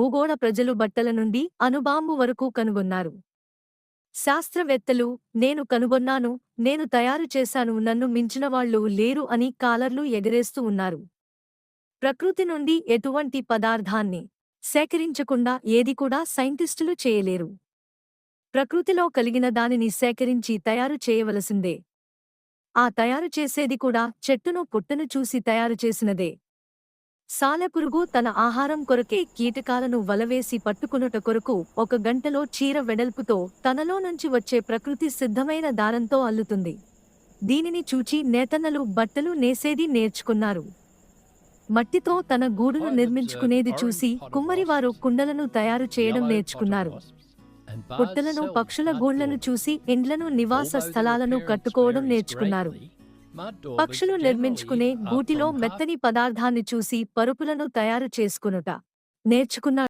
భూగోళ ప్రజలు బట్టల నుండి అణుబాంబు వరకు కనుగొన్నారు. శాస్త్రవేత్తలు నేను కనుగొన్నాను నేను తయారు చేశాను నన్ను మించినవాళ్ళు లేరు అని కాలర్లు ఎగరేస్తూ ఉన్నారు. ప్రకృతి నుండి ఎటువంటి పదార్థాన్ని సేకరించకుండా ఏది కూడా సైంటిస్టులు చేయలేరు. ప్రకృతిలో కలిగిన దానిని సేకరించి తయారు చేయవలసిందే. ఆ తయారు చేసేది కూడా చెట్టును పుట్టను చూసి తయారు చేసినదే. సాలెపురుగు తన ఆహారం కొరకే కీటకాలను వలవేసి పట్టుకునుట కొరకు ఒక గంటలో చీర వెడల్పుతో తనలో నుంచి వచ్చే ప్రకృతి సిద్ధమైన దారంతో అల్లుతుంది. దీనిని చూచి నేతన్నలు బట్టలు నేసేది నేర్చుకున్నారు. మట్టితో తన గూడును నిర్మించుకునేది చూసి కుమ్మరివారు కుండలను తయారు చేయడం నేర్చుకున్నారు. పుట్టలను పక్షుల గూళ్ళను చూసి ఇండ్లను నివాస స్థలాలను కట్టుకోవడం నేర్చుకున్నారు. పక్షులు నిర్మించుకునే గూటిలో మెత్తని పదార్థాన్ని చూసి పరుపులను తయారు చేసుకునుట నేర్చుకున్నారు